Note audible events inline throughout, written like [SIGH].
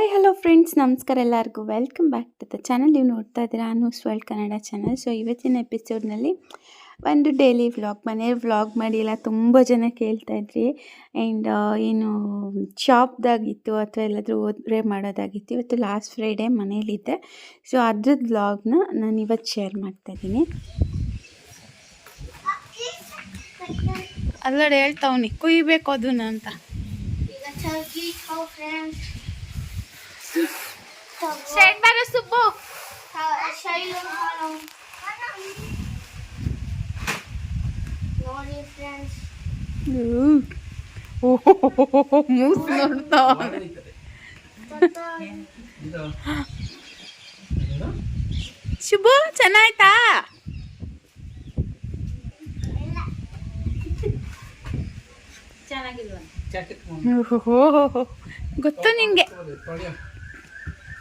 Hi hello friends ನಮಸ್ಕಾರ ಎಲ್ಲರಿಗೂ. Welcome back to the channel ನೀವು ನೋಡ್ತಾ ಇದ್ದೀರಾ Anu's World Kannada channel so ಇವತ್ತಿನ ಎಪಿಸೋಡ್ನಲ್ಲಿ ಒಂದು ಡೈಲಿ ವ್ಲಾಗ್ ಮನೆ ವ್ಲಾಗ್ ಮಾಡಿ ಎಲ್ಲ ತುಂಬ ಜನ ಕೇಳ್ತಾ ಇದ್ರಿ. ಆ್ಯಂಡ್ ಏನು ಶಾಪ್ದಾಗಿತ್ತು ಅಥವಾ ಎಲ್ಲಾದರೂ ಓದ್ರೆ ಮಾಡೋದಾಗಿತ್ತು. ಇವತ್ತು ಲಾಸ್ಟ್ ಫ್ರೈಡೇ ಮನೇಲಿದ್ದೆ ಸೊ ಅದ್ರದ್ದು ವ್ಲಾಗ್ನ ನಾನು ಇವತ್ತು ಶೇರ್ ಮಾಡ್ತಾ ಇದ್ದೀನಿ. ಅಲ್ಲಡೆ ಹೇಳ್ತಾವನಿ ಕುಯ್ಬೇಕು ಅದನ್ನ ಅಂತ. ಸೈಡ್ ಬಾರ ಸುಬ್ಬು ಶೈಲು ನೋಡಿ ಫ್ರೆಂಡ್ಸ್ ಮೂಸ್ ನೋಡ್ತಾವ ಶುಭು ಚೆನ್ನಾಯ್ತಾ? ಓಹೋ ಗೊತ್ತು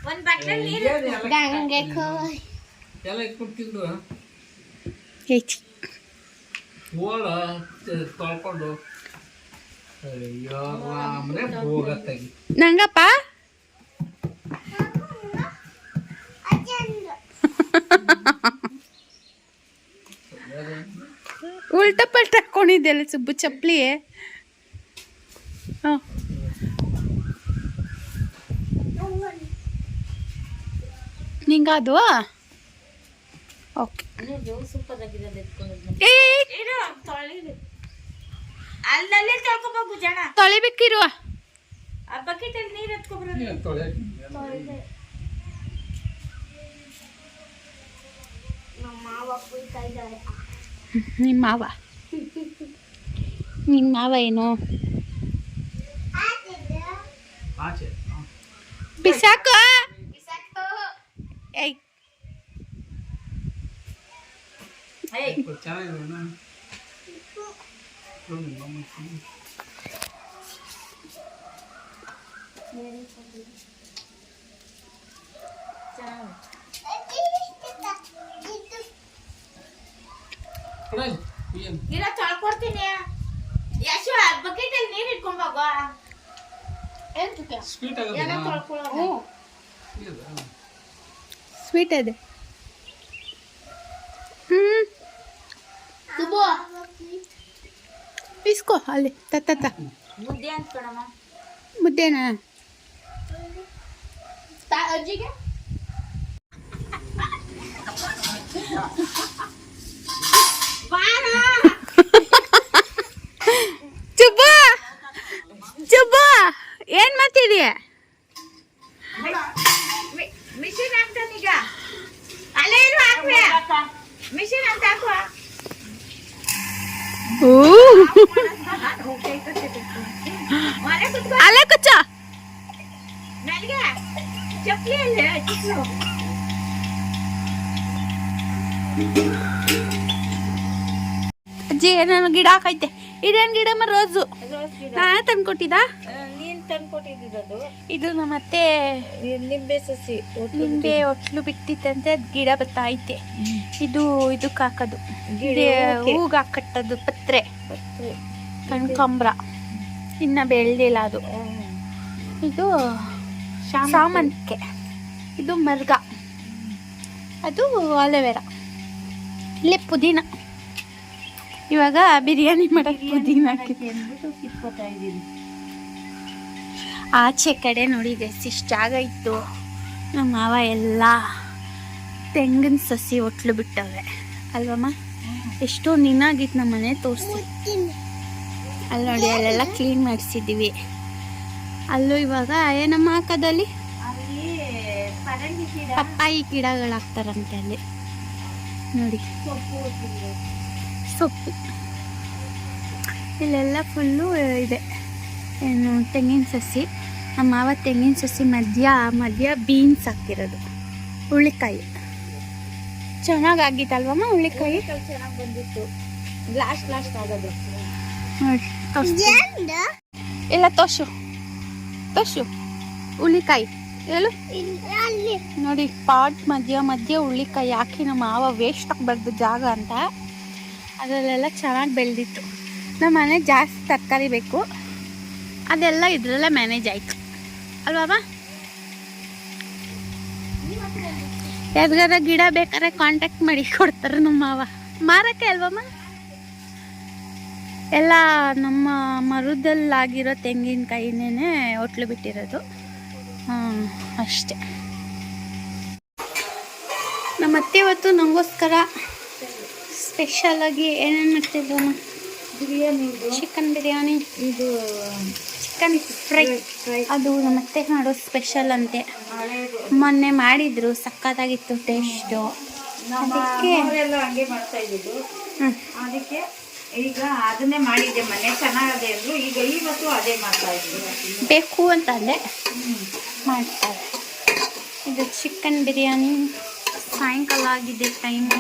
ನಿನ್ಗೆ ಗಂಗೆ ಎಲ್ಲ ಇಟ್ಬಿಟ್ಟು ಐತಿ ಓಳ ತೊಳ್ಕೊಂಡು. ಅಯ್ಯೋ ಹೋಗತ್ತಾಗಿ. ನಂಗಪ್ಪ? ಉಲ್ಟ ಪಲ್ಟ ಹಾಕೊಂಡಿದ್ದೆಲ್ಲ ಸುಬ್ಬು ಚಪ್ಪಲಿ ಹಾಂ. ನಿಂಗದು ಓಕೆ ತೊಳಿಬೇಕಿರುವ? ಆ ಬಕೆಟ್ ಅಲ್ಲಿ ನೀರ್ ಎತ್ಕೊಬರೋದು ನಮ್ಮ ಮಾವ ನಿಮ್ಮ ಮಾವ? ನಿಮ್ಮ ಮಾವ ಏನು? ಆಚೆ. ಬಿಸಾಕ? ಗಿಡ ತೊಳ್ಕೊಡ್ತೀನಿ ಯಶು ಬಕೆಟ್ ಅಲ್ಲಿ ನೀರ್ ಆಗೋದು ತೊಳ್ಕೊಳ್ಳೋದು ಸ್ವೀಟ್ ಅದೇ ಹ್ಞೂ. ಸುಬ್ಬು ಇಸ್ಕೋ ಅಲ್ಲಿ ತತ್ತ ಮುದ್ದೆನಾ ಅಜ್ಜಿಗೆ ಚುಬ್ಬ ಚುಬ್ಬ ಏನ್ ಮಾಡ್ತಿದೀಯ? ಮಿಷಿನ್ ಹಾಕ್ತಾನೀಗ ಅಲ್ಲೇ ಇರು ಹಾಕ್ವೆ. ಮಿಷಿನ್ ಅಂತ ಹಾಕುವ. ಅಲ್ಲೇ ಕುಚ್ಚ ಅಜ್ಜಿ ಏನೇನು ಗಿಡ ಹಾಕೈತೆ? ಇದೇನು ಗಿಡ ಮರ ರೋಸು? ನಾನೇ ತಂದ್ಕೊಟ್ಟಿದ್ದ? ನೀನ್ ತಂದ್ಕೊಟ್ಟಿದ್ದು ಇದು ನಮ್ಮ ಅತ್ತೆ ನಿಂಬೆ ಸಸಿ ನಿಂಬೆ ಒಟ್ಲು ಬಿಟ್ಟಿತ್ತಂತೆ ಅದ್ ಗಿಡ ಬತ್ತೈತೆ ಇದು ಇದಕ್ಕೆ ಹಾಕೋದು ಗಿಡ ಹೂಗ ಕಟ್ಟದು ಪತ್ರೆ. ಕಣ್ಕಂಬ್ರ ಇನ್ನ ಬೆಳ್ದಿಲ್ಲ ಅದು. ಇದು ಸಾಮಂತಿಗೆ. ಇದು ಮರ್ಗ. ಅದು ಆಲೋವೆರಾ. ಇಲ್ಲಿ ಪುದೀನ. ಇವಾಗ ಬಿರಿಯಾನಿ ಮಾಡಕ್ಕೆ ಪುದೀನ ಹಾಕಿದ್ದೆ. ಕಿತ್ಕೋತಾ ಇದ್ದೀನಿ ಆಚೆ ಕಡೆ ನೋಡಿದೆ ಎಷ್ಟು ಜಾಗ ಇತ್ತು. ನಮ್ಮ ಮಾವ ಎಲ್ಲ ತೆಂಗಿನ ಸಸಿ ಒಟ್ಲು ಬಿಟ್ಟವೆ ಅಲ್ವಮ್ಮ? ಎಷ್ಟೋ ನಿನ್ನಾಗಿತ್ತು ನಮ್ಮ ಮನೆ ತೋರಿಸಿ. ಅಲ್ಲಿ ನೋಡಿ, ಅಲ್ಲೆಲ್ಲ ಕ್ಲೀನ್ ಮಾಡಿಸಿದ್ದೀವಿ. ಅಲ್ಲೂ ಇವಾಗ ಏನಮ್ಮ ಹಾಕೋದಲ್ಲಿ? ಪಪ್ಪಾಯಿ ಗಿಡಗಳು ಹಾಕ್ತಾರಂತೆ ಅಲ್ಲಿ. ನೋಡಿ. ಸೊಪ್ಪು. ಇಲ್ಲೆಲ್ಲ ಫುಲ್ಲು ಇದೆ. ಏನು ತೆಂಗಿನ ಸಸಿ. ನಮ್ಮ ಮಾವ ತೆಂಗಿನ ಸಸಿ ಮಧ್ಯ ಮಧ್ಯ ಬೀನ್ಸ್ ಹಾಕಿರೋದು ಹುಳ್ಳಿಕಾಯಿ ಚೆನ್ನಾಗಾಗಿತ್ತಲ್ವಮ್ಮ ಹುಳ್ಳಿಕಾಯಿ ಚೆನ್ನಾಗಿ ಚೆನ್ನಾಗ್ ಬಂದಿತ್ತು. ಲಾಸ್ಟ್ ಲಾಸ್ಟ್ ಆಗೋದು. ನೋಡಿ. ಎಲ್ಲ ಹುಳ್ಳಿಕಾಯಿ ಹೇಳು. ನೋಡಿ ಪಾಟ್ ಮಧ್ಯ ಮಧ್ಯ ಹುಳ್ಳಿಕಾಯಿ ಹಾಕಿ ನಮ್ಮ ಮಾವ ವೇಸ್ಟ್ ಆಗಬಾರ್ದು ಜಾಗ ಅಂತ. ಅದರಲ್ಲೆಲ್ಲ ಚೆನ್ನಾಗಿ ಬೆಳೆದಿತ್ತು. ನಮ್ಮ ಮನೆ ಜಾಸ್ತಿ ತರಕಾರಿ ಬೇಕು. ಅದೆಲ್ಲ ಇದರಲ್ಲೇ ಮ್ಯಾನೇಜ್ ಆಯಿತು. ಅಲ್ವಾ ಯಾವ್ದಾರ ಗಿಡ ಬೇಕಾದ್ರೆ ಕಾಂಟ್ಯಾಕ್ಟ್ ಮಾಡಿ ಕೊಡ್ತಾರೆ ನಮ್ಮ ಮಾವ. ಮಾರಕ್ಕೆ ಅಲ್ವಮ್ಮ ಎಲ್ಲ ನಮ್ಮ ಮರದಲ್ಲಾಗಿರೋ ತೆಂಗಿನಕಾಯಿನೇ ಹೊಟ್ಲು ಬಿಟ್ಟಿರೋದು. ಹಾಂ ಅಷ್ಟೆ. ನಮ್ಮ ಅತ್ತೆ ಇವತ್ತು ನನಗೋಸ್ಕರ ಸ್ಪೆಷಲಾಗಿ ಏನೇನು ಮಾಡ್ತಿದ್ವಮ್ಮ ಬಿರಿಯಾನಿ ಚಿಕನ್ ಬಿರಿಯಾನಿ. ಇದು ಚಿಕನ್ ಫ್ರೈ. ಅದು ನಮ್ಮ ಅತ್ತೆ ಮಾಡೋ ಸ್ಪೆಷಲ್ ಅಂತೆ. ಮೊನ್ನೆ ಮಾಡಿದ್ರು ಸಕ್ಕತ್ತಾಗಿತ್ತು ಟೇಸ್ಟು. ಅದಕ್ಕೆ- ಅಮ್ಮವ್ರೆಲ್ಲ ಹಂಗೆ ಮಾಡ್ತಾ ಇದ್ದಿದ್ದು. ಅದಕ್ಕೆ ಈಗ ಅದನ್ನೇ ಮಾಡಿದ್ದೆ ಮೊನ್ನೆ ಚೆನ್ನಾಗದೆ ಅಂದ್ರು. ಈಗ ಇವತ್ತು ಅದೇ ಮಾಡ್ತಾ ಇದ್ದೀನಿ ಬೇಕು ಅಂತ ಅಂದೆ. ಮಾಡ್ತಾರೆ. ಇದು ಚಿಕನ್ ಬಿರಿಯಾನಿ. ಸಾಯಂಕಾಲ ಆಗಿದೆ ಟೈಮ್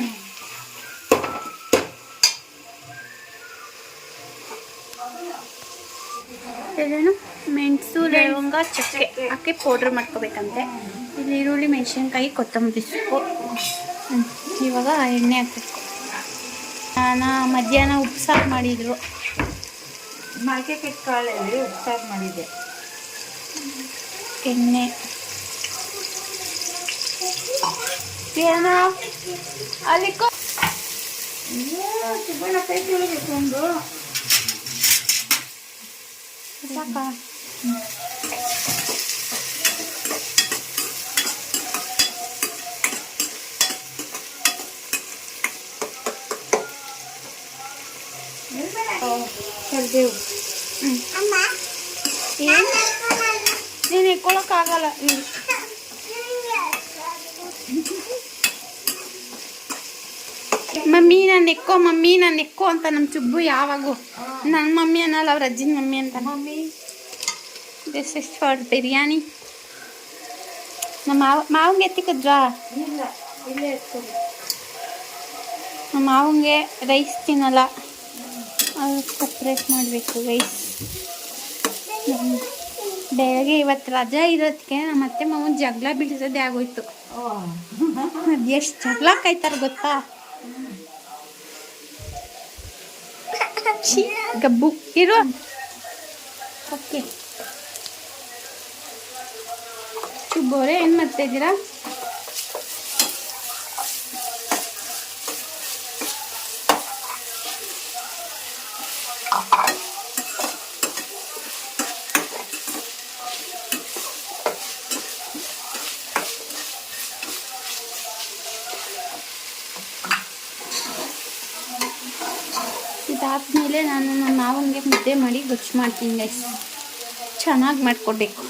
ಇದೇನು ಮೆಣಸು ಲವಂಗ ಚಕ್ಕೆ ಹಾಕಿ ಪೌಡ್ರ್ ಮಾಡ್ಕೋಬೇಕಂತೆ. ಇಲ್ಲಿ ಈರುಳ್ಳಿ ಮೆಣಸಿನ್ಕಾಯಿ ಕೊತ್ತಂಬರಿ ಸೊಪ್ಪು. ಇವಾಗ ಎಣ್ಣೆ ಹಾಕಬೇಕು. ನಾನು ಮಧ್ಯಾಹ್ನ ಉಪ್ಸಾರು ಮಾಡಿದರು. ಮೊಳಕೆ ಕಾಳಲ್ಲಿ ಉಪ್ಸಾರು ಮಾಡಿದ್ದೆ. ಎಣ್ಣೆ. ಏನೋ? ಅಲ್ಲಿ ಕೊ- ಸುಬ್ಬಣ್ಣ ಕೈ ತೊಳಿಬೇಕು ಒಂದು ಸಾಕಾ? ಕರ್ಬೇವು ಹ್ಮ್. ಏನು ನೀನು ಇಟ್ಕೊಳಕ್ಕಾಗಲ್ಲ ಇಲ್ಲಿ. ಮಮ್ಮಿ ನಾನು ಎಕ್ಕೋ ಮಮ್ಮಿ ನಾನು ಎಕ್ಕೋ ಅಂತ ನಮ್ಮ ಚುಬ್ಬು ಯಾವಾಗೂ. ನನ್ನ ಮಮ್ಮಿ ಅನ್ನಲ್ಲ ಅವ್ರ ಅಜ್ಜಿನ ಮಮ್ಮಿ ಅಂತ. Mummy. This is for biryani ನಮ್ಮ ಮಾವ ಮಾವಂಗೆ ಎತ್ತಿಕದ್ರಾ ನಮ್ಮ ಮಾವಂಗೆ ರೈಸ್ ತಿನ್ನಲ್ಲ. ಅದು ಸಪ್ರೇಟ್ ಮಾಡಬೇಕು ರೈಸ್ ಬೆಳಗ್ಗೆ ಇವತ್ತು ರಜಾ ಇರೋದಕ್ಕೆ ನಮ್ಮ ಅತ್ತೆ ಮಾವನ ಜಗಳ ಬಿಡಿಸೋದೇ ಆಗೋಯ್ತು. ಅದು ಎಷ್ಟು ಜಗಳ ಕಾಯ್ತಾರೆ ಗೊತ್ತಾ? ಛೀ, ಗಬ್ಬು. ಇರು. ಓಕೆ. ಚುಬ್ಬೋರೆ ಏನು ಮಾಡ್ತಾ ಇದ್ದೀರಾ? ಇದಾದ್ಮೇಲೆ ನಾನು ನಮ್ಮ ಮಾವನಿಗೆ ಮುದ್ದೆ ಮಾಡಿ ಗೊಜ್ಜು ಮಾಡ್ತೀನಿ ಗೈಸ್ ಚೆನ್ನಾಗಿ ಮಾಡಿಕೊಡ್ಬೇಕು.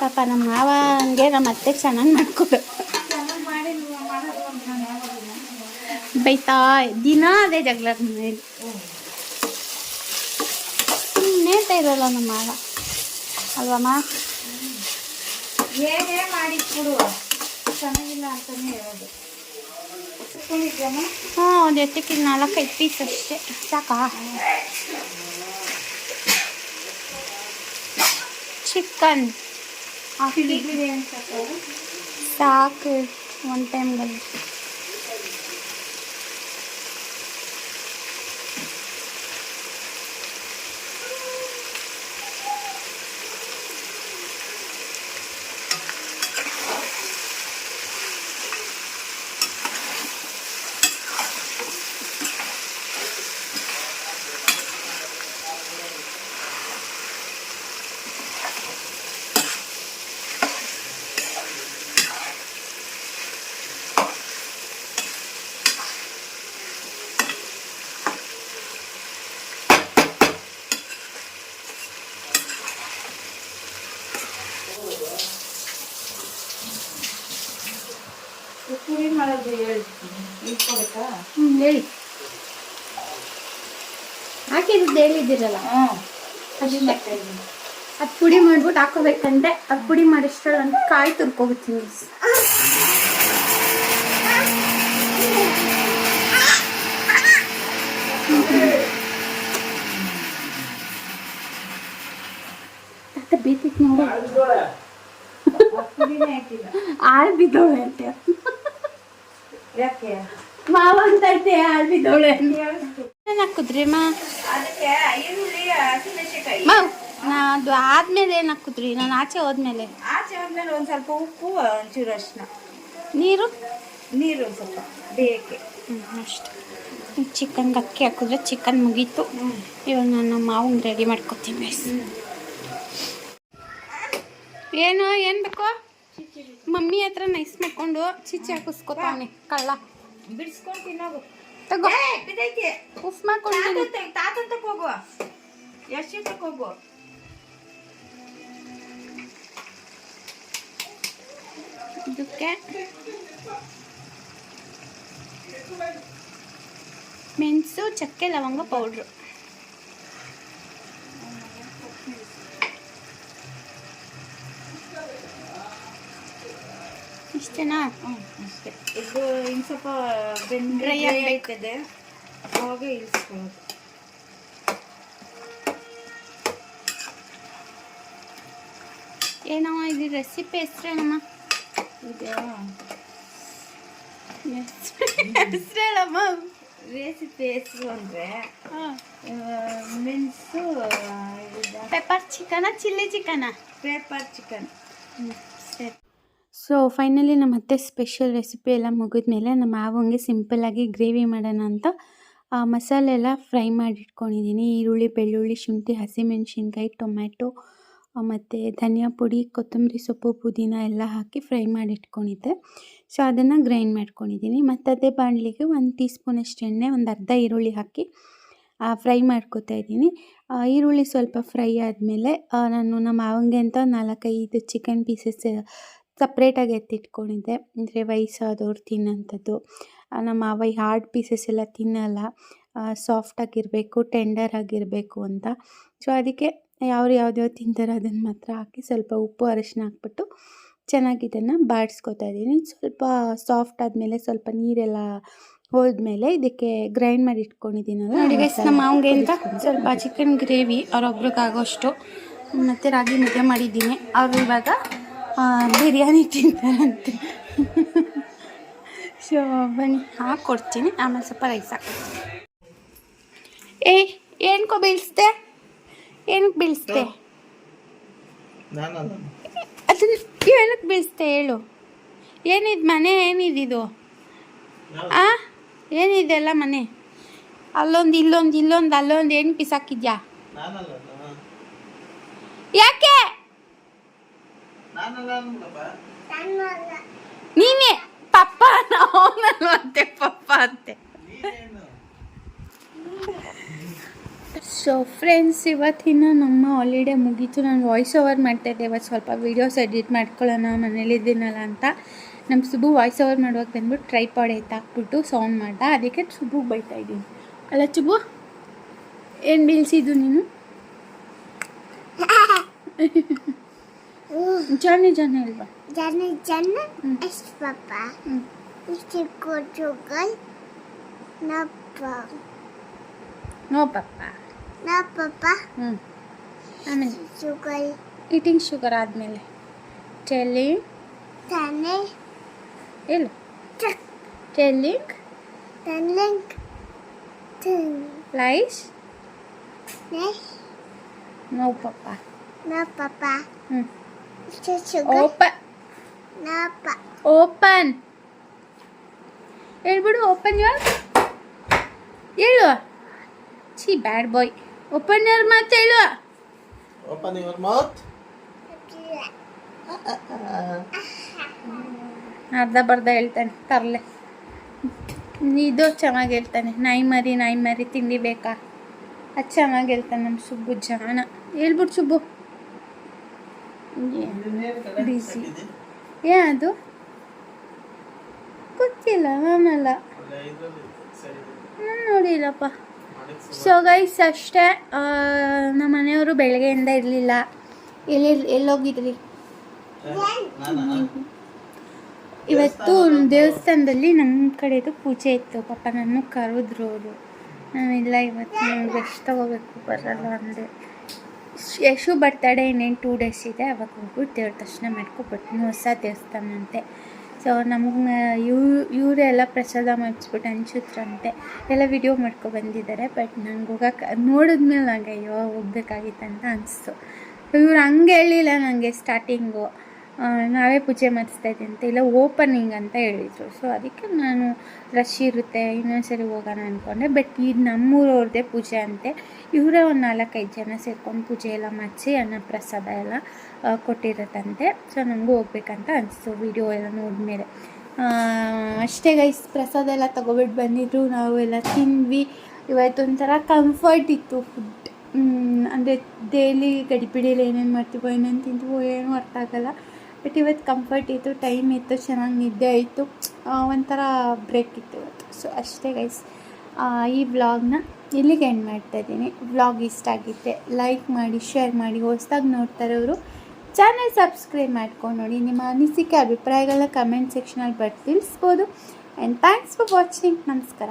ಪಾಪ ನಮ್ಮ ಮಾವಂಗೆ ನಮ್ಮ ಅತ್ತೆ ಚೆನ್ನಾಗಿ ಮಾಡ್ಕೊಬೇಕು ಬೈತಾ ದಿನ ಅದೇ ಜಗಳ ಮನೇಲಿ ನೇತ ಇರಲ್ಲ ನಮ್ಮ ಮಾವ. ಅಲ್ವಮ್ಮ? ಹೇಗೆ ಮಾಡಿ ಕೊಡುವ ಚೆನ್ನಾಗಿಲ್ಲ ಅಂತಲೇ ಹೇಳೋದು. ಹ್ಞೂ ಒಂದು ಎತ್ತಕ್ಕೆ ನಾಲ್ಕೈದು ಪೀಸ್ ಅಷ್ಟೇ. ಸಾಕಾ? ಚಿಕನ್. ಸಾಕು ಒನ್ ಟೈಮ್ಗಳು ಪುರಿ ಮಾಡೋದು ಹೇಳ್ತೀನಿ ಇಟ್ಕೊಬೇಕಾ ಹ್ಞೂ ಹೇಳಿ ಹಾಕಿದ್ದು ಹೇಳಿದ್ದೀರಲ್ಲ? ಅದು ಪುಡಿ ಮಾಡ್ಬಿಟ್ಟು ಹಾಕೋಬೇಕಂತೆ. ಅದು ಪುಡಿ ಮಾಡಿಷ್ಟಲ್ಲ ಅಂತ ಕಾಯಿ ತುರ್ಕೋಬಿಡ್ತೀನಿ. ಮತ್ತೆ ಬೇತಿತ್ತು ನೋಡು. ಆಳ್ ಅಂತ. ಯಾಕೆ? ಮಾವ ಅಂತ ಐತೆ ಆಳ್ ಬಿದ್ದವಳೆ ಅಂತ ಹೇಳ್ತು. ಏನ್ ಹಾಕುದ್ರಿ ಮಾ ಮಾವ್ ನಾ ಅದು ಆದ್ಮೇಲೆ ಏನು ಹಾಕುದ್ರಿ ನಾನು ಆಚೆ ಹೋದ್ಮೇಲೆ. ಆಚೆ ಆದ್ಮೇಲೆ ಒಂದು ಸ್ವಲ್ಪ ಉಪ್ಪು ಒಂಚೂರು ಅರಿಶಿನ. ನೀರು? ನೀರು ಒಂದ್ ಸ್ವಲ್ಪ ಬೇಯಕ್ಕೆ ಹ್ಞೂ ಚಿಕನ್ ಅಕ್ಕಿ ಹಾಕಿದ್ರೆ ಚಿಕನ್ ಮುಗೀತು. ಇವಾಗ ನಾನು ಮಾವನ್ ರೆಡಿ ಮಾಡ್ಕೊತೀನಿ. ಏನು ಏನು ಬೇಕು? ಮಮ್ಮಿ ಹತ್ರ ನೈಸ್ ಮಾಡ್ಕೊಂಡು ಚಿಚ್ಚಿ ಹಾಕಿಸ್ಕೊತಾನೆ ಕಳ್ಳ. ಬಿಡಿಸ್ಕೊಂಡು ತಿನ್ನೋದು ತಗೋ. ಬಿದ್ದೈತಿ. ಉಫ್ ಮಾಡ್ಕೊಂಡು ತಾತಂತ ಹೋಗು. ಎಷ್ಟು ಹೋಗು? ಇದಕ್ಕೆ ಮೆಣಸು ಚಕ್ಕೆ ಲವಂಗ ಪೌಡ್ರು. ಇಷ್ಟೇನಾ? ಹ್ಞೂ ಅಷ್ಟೇ. ಇದು ಇನ್ನು ಸ್ವಲ್ಪ ಬೆಂದ ಡ್ರೈ. ಆಗ್ತದೆ. ಅವಾಗ ಇಳಿಸ್ಕೊಳ್ಳೋದು. ಏನಮ್ಮ ಇದು ರೆಸಿಪಿ ಹೆಸ್ರೇನಮ್ಮ ಹೆಸ್ರೇಳಮ್ಮ ರೆಸಿಪಿ ಹೆಸರು ಅಂದರೆ ಮೆಣಸು pepper chicken chilli chicken pepper chicken so finally ನಮ್ಮ ಅತ್ತೆ ಸ್ಪೆಷಲ್ ರೆಸಿಪಿ ಎಲ್ಲ ಮುಗಿದ್ಮೇಲೆ ನಮ್ಮ ಮಾವಂಗೆ ಸಿಂಪಲ್ಲಾಗಿ ಗ್ರೇವಿ ಮಾಡೋಣ ಅಂತ ಮಸಾಲೆ ಎಲ್ಲ ಫ್ರೈ ಮಾಡಿಟ್ಕೊಂಡಿದ್ದೀನಿ ಈರುಳ್ಳಿ, ಬೆಳ್ಳುಳ್ಳಿ, ಶುಂಠಿ, ಹಸಿಮೆಣ್ಸಿನ್ಕಾಯಿ, ಟೊಮ್ಯಾಟೊ ಮತ್ತು ಧನಿಯಾ ಪುಡಿ, ಕೊತ್ತಂಬರಿ ಸೊಪ್ಪು, ಪುದೀನ ಎಲ್ಲ ಹಾಕಿ ಫ್ರೈ ಮಾಡಿಟ್ಕೊಂಡಿದ್ದೆ. ಸೊ ಅದನ್ನು ಗ್ರೈಂಡ್ ಮಾಡ್ಕೊಂಡಿದ್ದೀನಿ ಮತ್ತು ಅದೇ ಬಾಣಲಿಗೆ ಒಂದು ಟೀ ಸ್ಪೂನಷ್ಟು ಎಣ್ಣೆ, ಒಂದು ಅರ್ಧ ಈರುಳ್ಳಿ ಹಾಕಿ ಫ್ರೈ ಮಾಡ್ಕೋತಾ ಇದ್ದೀನಿ. ಈರುಳ್ಳಿ ಸ್ವಲ್ಪ ಫ್ರೈ ಆದಮೇಲೆ ನಾನು ನಮ್ಮ ಮಾವಂಗೆ ಅಂತ ನಾಲ್ಕೈದು ಚಿಕನ್ ಪೀಸಸ್ ಸಪ್ರೇಟಾಗಿ ಎತ್ತಿಟ್ಕೊಂಡಿದ್ದೆ. ಅಂದರೆ ವಯಸ್ಸಾದವ್ರು ತಿನ್ನೋಂಥದ್ದು. ನಮ್ಮ ಮಾವ ಈ ಹಾರ್ಡ್ ಪೀಸಸ್ ಎಲ್ಲ ತಿನ್ನಲ್ಲ. ಸಾಫ್ಟಾಗಿರಬೇಕು ಟೆಂಡರ್ ಆಗಿರಬೇಕು ಅಂತ. ಸೊ ಅದಕ್ಕೆ ಯಾರು ಯಾವ್ದ್ಯಾವ್ದು ತಿಂತಾರೋ ಅದನ್ನು ಮಾತ್ರ ಹಾಕಿ ಸ್ವಲ್ಪ ಉಪ್ಪು ಅರಶಿನ ಹಾಕ್ಬಿಟ್ಟು ಚೆನ್ನಾಗಿ ಇದನ್ನು ಬಾಡಿಸ್ಕೊತಾ ಇದ್ದೀನಿ. ಸ್ವಲ್ಪ ಸಾಫ್ಟ್ ಆದಮೇಲೆ ಸ್ವಲ್ಪ ನೀರೆಲ್ಲ ಹೋದ್ಮೇಲೆ ಇದಕ್ಕೆ ಗ್ರೈಂಡ್ ಮಾಡಿ ಇಟ್ಕೊಂಡಿದ್ದೀನಲ್ಲ ಗೈಸ್ ನಮ್ಮ ಅವಂಗೆ ಅಂತ ಸ್ವಲ್ಪ ಚಿಕನ್ ಗ್ರೇವಿ ಅವ್ರೊಬ್ರಿಗಾಗೋಷ್ಟು. ಮತ್ತು ರಾಗಿ ಮುದ್ದೆ ಮಾಡಿದ್ದೀನಿ. ಅವರು ಇವಾಗ ಬಿರಿಯಾನಿ ತಿಂತಾರಂತೆ. ಸೊ ಬನ್ನಿ. ಹಾಕ್ಕೊಡ್ತೀನಿ ಆಮೇಲೆ ಸ್ವಲ್ಪ ರೈಸ್ ಹಾಕ್ಕೊಡ್ತೀನಿ ಏಯ್ ಏನಕ್ಕೋ ಬೀಳಿಸ್ದೆ? ಏನಕ್ಕೆ ಬೀಳಿಸ್ದೆ? ಅದನ್ನ ಏನಕ್ಕೆ ಬೀಳಿಸ್ದೆ ಹೇಳು. ಏನಿದು ಮನೆ ಏನಿದಿದು ಆ ಏನಿದೆಲ್ಲ ಮನೆ? ಅಲ್ಲೊಂದು ಇಲ್ಲೊಂದು ಇಲ್ಲೊಂದು ಅಲ್ಲೊಂದು ಏನು ಪಿಸಾಕಿದ್ಯಾ ಯಾಕೆ? ನೀನೇ ಪಪ್ಪ ಅವನಲ್ವಂತೆ ಪಪ್ಪ ಅಂತೆ. ಸೊ ಫ್ರೆಂಡ್ಸ್ ಇವತ್ತಿನ ನಮ್ಮ ಹಾಲಿಡೇ ಮುಗೀತು. ನಾನು ವಾಯ್ಸ್ ಓವರ್ ಮಾಡ್ತಾಯಿದ್ದೆ ಇವತ್ತು ಸ್ವಲ್ಪ ವೀಡಿಯೋಸ್ ಎಡಿಟ್ ಮಾಡ್ಕೊಳ್ಳೋಣ ಮನೇಲಿದ್ದೀನಲ್ಲ ಅಂತ. ನಮ್ಮ ಸುಬು ವಾಯ್ಸ್ ಓವರ್ ಮಾಡುವಾಗ ಬಂದ್ಬಿಟ್ಟು ಟ್ರೈಪಾಡ್ ಎತ್ತಾಕ್ಬಿಟ್ಟು ಸೌಂಡ್ ಮಾಡ್ದ. ಅದಕ್ಕೆ ಸುಬು ಬೈತಾ ಇದ್ದೀನಿ. ಅಲ್ಲ ಚುಬ್ಬು ಏನು ಬೀಳ್ಸಿದ್ದು ನೀನು? [LAUGHS] ಜಾನಿ ಜಾನಿ ಅಲ್ವಾ ಜನ ಜನ ಹ್ಮ್. ಎಷ್ಟು ಪಾಪ ಹ್ಞೂ ಇಷ್ಟು ಕೊಟ್ಟುಗಳು ನಪ್ಪ ನೋ ಪಪ್ಪ ನಾ ಪಾಪ ಹ್ಞೂ ಆಮೇಲೆ ಶುಗರ್ ಈಟಿಂಗ್ ಶುಗರ್ ಆದಮೇಲೆ ಟೆಲ್ಲಿ ತಾನೆ ಇಲ್ಲ ಟೆಲ್ಲಿಂಗ್ ತನ್ಲಿಂಗ್ ತಿನ್ ಲೈಸ್ ನೆ ನೋ ಪಪ್ಪ ನಾ ಪಾಪ ಹ್ಞೂ ಇಷ್ಟು ಶುಗರ್ ಓಪನ್ ಓಪನ್ ಹೇಳ್ಬಿಡು ಓಪನ್ ಯೋರ್ ಹೇಳು. ಛೀ ಬ್ಯಾಡ್ ಬಾಯ್ ಓಪನ್ ಯೋರ್ ಮಾತು ಹೇಳು. ಓಪನ್ your ಮಾತ್ ಅರ್ಧ ಬರ್ಧ ಹೇಳ್ತಾನೆ ತರಲೆ. ಇದು ಚೆನ್ನಾಗಿ ಹೇಳ್ತಾನೆ. ನಾಯಿ ಮರಿ ನಾಯಿ ಮರಿ ತಿಂಡಿ ಬೇಕಾ? ಅದು ಚೆನ್ನಾಗಿ ಹೇಳ್ತಾನೆ ನಮ್ಮ ಸುಬ್ಬು ಜಾಣ ಹೇಳ್ಬಿಡು ಸುಬ್ಬು. ಬಿಸಿ. ಏ ಅದು? ಗೊತ್ತಿಲ್ಲ ಮ್ಯಾಮಲ್ಲ ನಾನು ನೋಡಿಲ್ಲಪ್ಪ. ಸೊ ಗೈಸ್ ಅಷ್ಟೇ. ನಮ್ಮ ಮನೆಯವರು ಬೆಳಗ್ಗೆಯಿಂದ ಇರಲಿಲ್ಲ. ಎಲ್ಲಿ ಎಲ್ಲೋಗಿದ್ರಿ? ಇವತ್ತು ದೇವಸ್ಥಾನದಲ್ಲಿ ನಮ್ಮ ಕಡೆದು ಪೂಜೆ ಇತ್ತು. ಪಾಪ ನನ್ನ ಕರೆದ್ರು ಅವರು. ನಾವೆಲ್ಲ ಇವತ್ತು ನಮ್ಗೆ ಎಷ್ಟು ತಗೋಬೇಕು ಬರಲ್ಲ ಅಂದೆ. ಯಶು ಬರ್ತಡೇ ಇನ್ನೇನು ಟೂ ಡೇಸ್ ಇದೆ, ಅವಾಗ ಹೋಗ್ಬಿಟ್ಟು ದೇವ್ರ ದರ್ಶನ ಮಾಡ್ಕೊಬಿಡ್ತೀನಿ ಹೊಸ ದೇವಸ್ಥಾನ ಅಂತೆ ಸೊ ನಮಗೆ ಇವ್ ಇವರೆಲ್ಲ ಪ್ರಸಾದ ಮಾಡಿಸ್ಬಿಟ್ಟು ಹಂಚಿದ್ರಂತೆ ಎಲ್ಲ ವಿಡಿಯೋ ಮಾಡ್ಕೊ ಬಂದಿದ್ದಾರೆ ಬಟ್ ನಂಗೆ ಹೋಗಕ್ಕೆ ನೋಡಿದ್ಮೇಲೆ ನನಗೆ ಅಯ್ಯೋ ಹೋಗ್ಬೇಕಾಗಿತ್ತು ಅಂತ ಅನಿಸ್ತು. ಇವ್ರು ಹಂಗೆ ಹೇಳಿಲ್ಲ ನನಗೆ ಸ್ಟಾರ್ಟಿಂಗು ನಾವೇ ಪೂಜೆ ಮಾಡಿಸ್ತಾ ಅಂತ, ಇಲ್ಲ ಓಪನಿಂಗ್ ಅಂತ ಹೇಳಿದರು. ಸೊ ಅದಕ್ಕೆ ನಾನು ರಶ್ ಇರುತ್ತೆ ಇನ್ನೊಂದ್ಸರಿ ಹೋಗೋಣ ಅಂದ್ಕೊಂಡೆ ಬಟ್ ಇದು ನಮ್ಮೂರವ್ರದ್ದೇ ಪೂಜೆ ಅಂತೆ. ಇವರೇ ಒಂದು ನಾಲ್ಕೈದು ಜನ ಸೇರ್ಕೊಂಡು ಪೂಜೆ ಎಲ್ಲ ಮಾಡಿಸಿ ಅನ್ನ ಪ್ರಸಾದ ಎಲ್ಲ ಕೊಟ್ಟಿರತ್ತಂತೆ. ಸೊ ನಮಗೂ ಹೋಗ್ಬೇಕಂತ ಅನಿಸ್ತು ವಿಡಿಯೋ ಎಲ್ಲ ನೋಡಿದ್ಮೇಲೆ ಅಷ್ಟೇ ಗೈಸ್ ಪ್ರಸಾದ ಎಲ್ಲ ತಗೊಬಿಟ್ಟು ಬಂದಿದ್ರು. ನಾವು ಎಲ್ಲ ತಿಂದ್ವಿ. ಇವತ್ತೊಂಥರ ಕಂಫರ್ಟ್ ಇತ್ತು ಫುಡ್ ಅಂದರೆ ಡೈಲಿ ಗಡಿಬಿಡಿಯಲ್ಲಿ ಏನೇನು ಮಾಡ್ತೀವೋ, ಏನೇನು ತಿಂತೀವೋ, ಏನೂ ಅರ್ಥ ಆಗಲ್ಲ. ಬಟ್ ಇವತ್ತು ಕಂಫರ್ಟ್ ಇತ್ತು ಟೈಮ್ ಇತ್ತು, ಚೆನ್ನಾಗಿ ನಿದ್ದೆ ಆಯಿತು. ಒಂಥರ ಬ್ರೇಕ್ ಇತ್ತು ಇವತ್ತು. ಸೊ ಅಷ್ಟೇ ಗೈಸ್ ಈ ವ್ಲಾಗ್ನ ಇಲ್ಲಿಗೆ ಎಂಡ್ ಮಾಡ್ತಾ ಇದ್ದೀನಿ. ವ್ಲಾಗ್ ಇಷ್ಟ ಆಗಿದ್ದೆ ಲೈಕ್ ಮಾಡಿ ಶೇರ್ ಮಾಡಿ, ಹೊಸ್ದಾಗಿ ನೋಡ್ತಾರೆ ಅವರು ಚಾನಲ್ ಸಬ್ಸ್ಕ್ರೈಬ್ ಮಾಡ್ಕೊಂಡು ನೋಡಿ. ನಿಮ್ಮ ಅನಿಸಿಕೆ, ಅಭಿಪ್ರಾಯಗಳನ್ನ ಕಮೆಂಟ್ ಸೆಕ್ಷನಲ್ಲಿ ಬಟ್ ತಿಳಿಸ್ಬೋದು. ಆ್ಯಂಡ್ ಥ್ಯಾಂಕ್ಸ್ ಫಾರ್ ವಾಚಿಂಗ್ ನಮಸ್ಕಾರ.